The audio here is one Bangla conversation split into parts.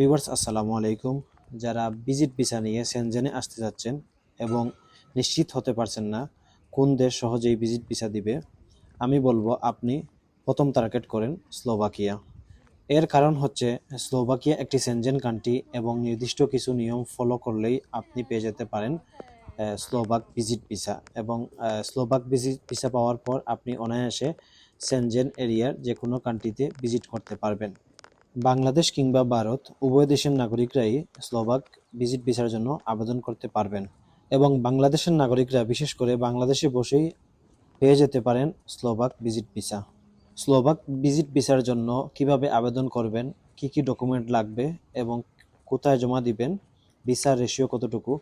ভিউয়ার্স আসসালামু আলাইকুম। যারা ভিজিট ভিসা নিয়ে সেনজেনে আসতে যাচ্ছেন এবং নিশ্চিত হতে পারছেন না কোন দেশ সহজেই ভিজিট ভিসা দিবে, আমি বলব আপনি প্রথম টার্গেট করেন স্লোভাকিয়া। এর কারণ হচ্ছে স্লোভাকিয়া একটি সেনজেন কান্ট্রি এবং নির্দিষ্ট কিছু নিয়ম ফলো করলেই আপনি পেয়ে যেতে পারেন স্লোভাক ভিজিট ভিসা এবং স্লোভাক ভিজিট ভিসা পাওয়ার পর আপনি অনায়াসে সেনজেন এরিয়ার যে কোনো কান্ট্রিতে ভিজিট করতে পারবেন। বাংলাদেশ কিংবা ভারত, উভয় দেশের নাগরিকরাই স্লোভাক ভিজিট ভিসার জন্য আবেদন করতে পারবেন এবং বাংলাদেশের নাগরিকরা বিশেষ করে বাংলাদেশে বসেই পেয়ে যেতে পারেন Slovak visit visa. Slovak visit ভিসার জন্য কীভাবে আবেদন করবেন, কি কি ডকুমেন্ট লাগবে এবং কোথায় জমা দিবেন, ভিসার রেশিও কতটুকু,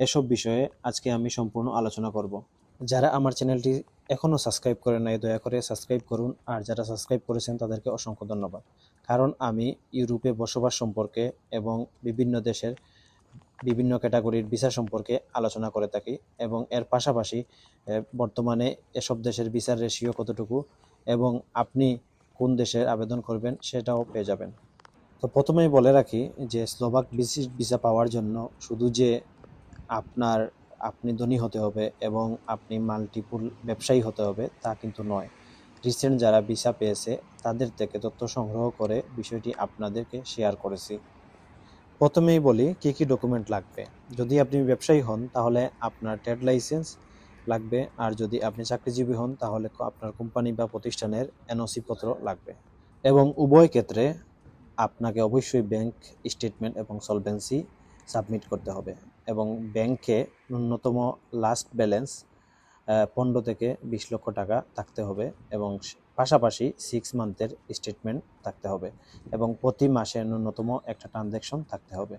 এসব বিষয়ে আজকে আমি সম্পূর্ণ আলোচনা করব। যারা আমার চ্যানেলটি এখনও সাবস্ক্রাইব করেন নাই, দয়া করে সাবস্ক্রাইব করুন। আর যারা সাবস্ক্রাইব করেছেন, তাদেরকে অসংখ্য ধন্যবাদ। কারণ আমি ইউরোপে বসবাস সম্পর্কে এবং বিভিন্ন দেশের বিভিন্ন ক্যাটাগরির ভিসা সম্পর্কে আলোচনা করে থাকি এবং এর পাশাপাশি বর্তমানে এসব দেশের ভিসার রেশিও কতটুকু এবং আপনি কোন দেশের আবেদন করবেন সেটাও পেয়ে যাবেন। তো প্রথমেই বলে রাখি যে, স্লোভাক ভিসা পাওয়ার জন্য শুধু যে আপনার, আপনি ধনী হতে হবে এবং আপনি মাল্টিপুল ব্যবসায়ী হতে হবে তা কিন্তু নয়। রিসেন্ট যারা ভিসা পেয়েছে, তাদের থেকে তথ্য সংগ্রহ করে বিষয়টি আপনাদেরকে শেয়ার করেছি। প্রথমেই বলি, কি কি ডকুমেন্ট লাগবে? যদি আপনি ব্যবসায়ী হন, তাহলে আপনার ট্রেড লাইসেন্স লাগবে। আর যদি আপনি চাকরিজীবী হন, তাহলে আপনার কোম্পানি বা প্রতিষ্ঠানের এনওসি পত্র লাগবে। এবং উভয় ক্ষেত্রে আপনাকে অবশ্যই ব্যাংক স্টেটমেন্ট এবং সলভেন্সি সাবমিট করতে হবে। এবং ব্যাংকে ন্যূনতম লাস্ট ব্যালেন্স পনেরো থেকে বিশ লক্ষ টাকা থাকতে হবে এবং পাশাপাশি সিক্স মান্থের স্টেটমেন্ট থাকতে হবে এবং প্রতি মাসে ন্যূনতম একটা ট্রানজ্যাকশন থাকতে হবে।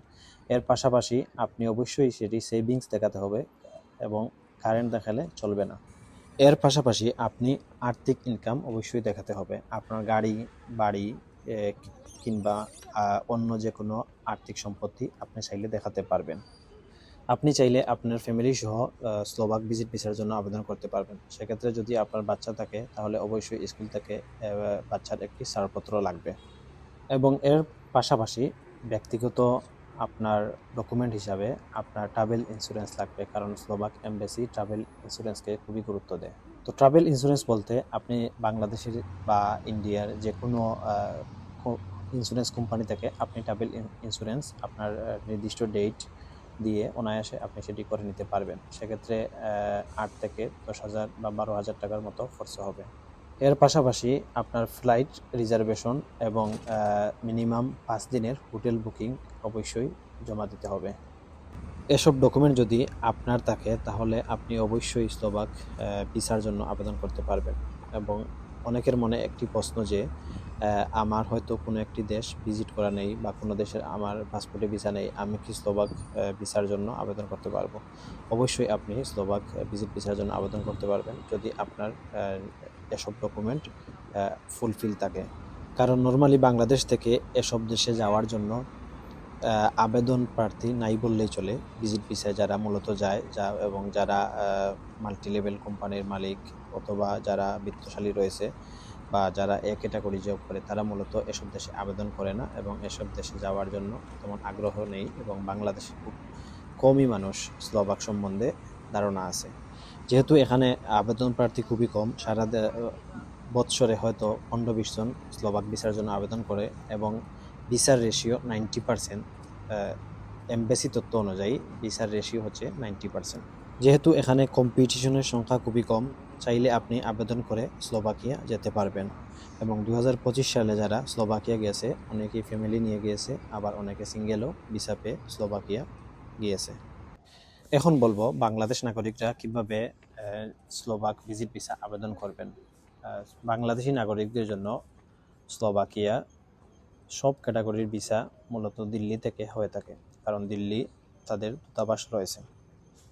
এর পাশাপাশি আপনি অবশ্যই সেটি সেভিংস দেখাতে হবে এবং কারেন্ট দেখালে চলবে না। এর পাশাপাশি আপনি আর্থিক ইনকাম অবশ্যই দেখাতে হবে। আপনার গাড়ি, বাড়ি কিংবা অন্য যে কোনো আর্থিক সম্পত্তি আপনি চাইলে দেখাতে পারবেন। আপনি চাইলে আপনার ফ্যামিলি সহ আহ, স্লোভাক ভিজিট ভিসার জন্য আবেদন করতে পারবেন। সেক্ষেত্রে যদি আপনার বাচ্চা থাকে তাহলে অবশ্যই স্কুল থেকে বাচ্চার একটি ছাড়পত্র লাগবে। এবং এর পাশাপাশি ব্যক্তিগত আপনার ডকুমেন্ট হিসাবে আপনার ট্রাভেল ইন্স্যুরেন্স লাগবে কারণ স্লোভাক এমবেসি ট্রাভেল ইন্স্যুরেন্সকে খুবই গুরুত্ব দেয়। তো ট্রাভেল ইন্স্যুরেন্স বলতে আপনি বাংলাদেশের বা ইন্ডিয়ার যে কোনো ইন্স্যুরেন্স কোম্পানি থেকে আপনি ট্রাভেল ইন্স্যুরেন্স আপনার নির্দিষ্ট ডেট দিয়ে অনায়াসে আপনি সেটি করে নিতে পারবেন। সেক্ষেত্রে আট থেকে দশ হাজার বা বারো হাজার টাকার মতো খরচ হবে। এর পাশাপাশি আপনার ফ্লাইট রিজার্ভেশন এবং মিনিমাম পাঁচ দিনের হোটেল বুকিং অবশ্যই জমা দিতে হবে। এসব ডকুমেন্ট যদি আপনার থাকে, তাহলে আপনি অবশ্যই স্লোভাক ভিসার জন্য আবেদন করতে পারবেন এবং অনেকের মনে একটি প্রশ্ন যে আমার হয়তো কোনো একটি দেশ ভিজিট করা নেই বা কোনো দেশের আমার পাসপোর্টে ভিসা নেই, আমি কি স্লোভাক ভিসার জন্য আবেদন করতে পারব? অবশ্যই আপনি স্লোভাক ভিজিট ভিসার জন্য আবেদন করতে পারবেন যদি আপনার এসব ডকুমেন্ট ফুলফিল থাকে। কারণ নর্মালি বাংলাদেশ থেকে এসব দেশে যাওয়ার জন্য আবেদন প্রার্থী নাই বললেই চলে। ভিজিট ভিসায় যারা মূলত যায়, যা এবং যারা মাল্টি লেভেল কোম্পানির মালিক অথবা যারা বিত্তশালী রয়েছে বা যারা এ ক্যাটাগরি জব করে, তারা মূলত এসব দেশে আবেদন করে না এবং এসব দেশে যাওয়ার জন্য তেমন আগ্রহ নেই এবং বাংলাদেশে খুব কমই মানুষ স্লোভাক সম্বন্ধে ধারণা আছে। যেহেতু এখানে আবেদন প্রার্থী খুবই কম, সারা বৎসরে হয়তো পনেরো বিশ জন স্লোভাক ভিসার জন্য আবেদন করে এবং ভিসার রেশিও নাইনটি পার্সেন্ট এমবেসি তথ্য অনুযায়ী ভিসার রেশিও হচ্ছে নাইনটি পার্সেন্ট যেহেতু এখানে কম্পিটিশনের সংখ্যা খুবই কম, চাইলে আপনি আবেদন করে স্লোভাকিয়া যেতে পারবেন। এবং দু হাজার পঁচিশ সালে যারা স্লোভাকিয়া গিয়েছে অনেকেই ফ্যামিলি নিয়ে গিয়েছে, আবার অনেকে সিঙ্গেলও ভিসা পেয়ে স্লোভাকিয়া গিয়েছে। এখন বলব, বাংলাদেশ নাগরিকরা কীভাবে স্লোভাক ভিজিট ভিসা আবেদন করবেন। বাংলাদেশি নাগরিকদের জন্য স্লোভাকিয়া সব ক্যাটাগরির ভিসা মূলত দিল্লি থেকে হয়ে থাকে। কারণ দিল্লি তাদের দূতাবাস রয়েছে।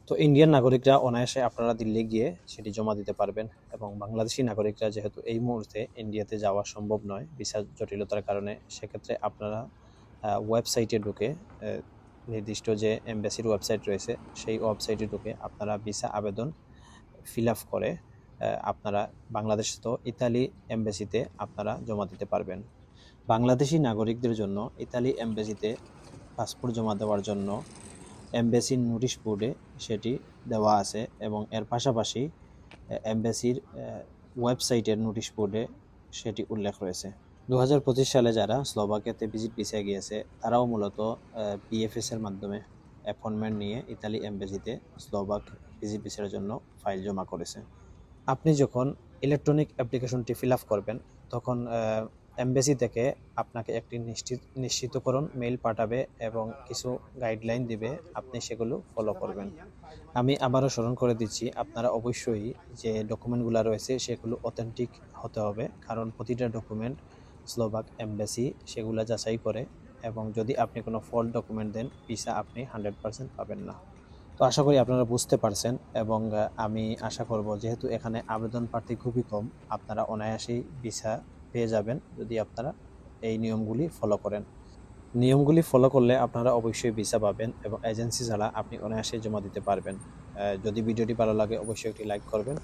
তো ইন্ডিয়ান নাগরিকরা অনায়াসে আপনারা দিল্লি গিয়ে সেটি জমা দিতে পারবেন এবং বাংলাদেশি নাগরিকরা যেহেতু এই মুহূর্তে ইন্ডিয়াতে যাওয়া সম্ভব নয় ভিসা জটিলতার কারণে, সেক্ষেত্রে আপনারা ওয়েবসাইটে ঢুকে নির্দিষ্ট যে এমবাসির ওয়েবসাইট রয়েছে, সেই ওয়েবসাইটে ঢুকে আপনারা ভিসা আবেদন ফিল আপ করে আপনারা বাংলাদেশ তো ইতালি এমবাসিতে আপনারা জমা দিতে পারবেন। বাংলাদেশি নাগরিকদের জন্য ইতালি এমবাসিতে পাসপোর্ট জমা দেওয়ার জন্য এমবেসির নোটিশ বোর্ডে সেটি দেওয়া আছে এবং এর পাশাপাশি এমবেসির ওয়েবসাইটের নোটিশ বোর্ডে সেটি উল্লেখ রয়েছে। দু হাজার পঁচিশ সালে যারা স্লোভাকিয়াতে ভিজিট ভিসা গিয়েছে, তারাও মূলত বিএফএস এর মাধ্যমে অ্যাপয়েন্টমেন্ট নিয়ে ইতালি এমবেসিতে স্লোভাক ভিজিট ভিসার জন্য ফাইল জমা করেছে। আপনি যখন ইলেকট্রনিক অ্যাপ্লিকেশনটি ফিল আপ করবেন, তখন এমবেসি থেকে আপনাকে একটি নিশ্চিত, নিশ্চিতকরণ মেইল পাঠাবে এবং কিছু গাইডলাইন দিবে, আপনি সেগুলো ফলো করবেন। আমি আবারও স্মরণ করে দিচ্ছি, আপনারা অবশ্যই যে ডকুমেন্টগুলো রয়েছে সেগুলো অথেন্টিক হতে হবে, কারণ প্রতিটা ডকুমেন্ট স্লোভাক এমবেসি, সেগুলো যাচাই করে এবং যদি আপনি কোনো ফল্ট ডকুমেন্ট দেন, ভিসা আপনি হান্ড্রেড পারসেন্ট পাবেন না। তো আশা করি আপনারা বুঝতে পারছেন এবং আমি আশা করব যেহেতু এখানে আবেদন প্রার্থী খুবই কম, আপনারা অনায়াসেই ভিসা পেয়ে যাবেন যদি আপনারা এই নিয়মগুলি ফলো করেন। নিয়মগুলি ফলো করলে আপনারা অবশ্যই ভিসা পাবেন এবং এজেন্সি ছাড়া আপনি অনায়াসে জমা দিতে পারবেন। যদি ভিডিওটি ভালো লাগে অবশ্যই একটি লাইক করবেন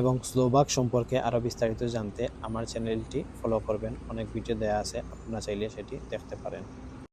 এবং স্লোবাক সম্পর্কে আরও বিস্তারিত জানতে আমার চ্যানেলটি ফলো করবেন। অনেক ভিডিও দেয়া আছে, আপনারা চাইলে সেটি দেখতে পারেন।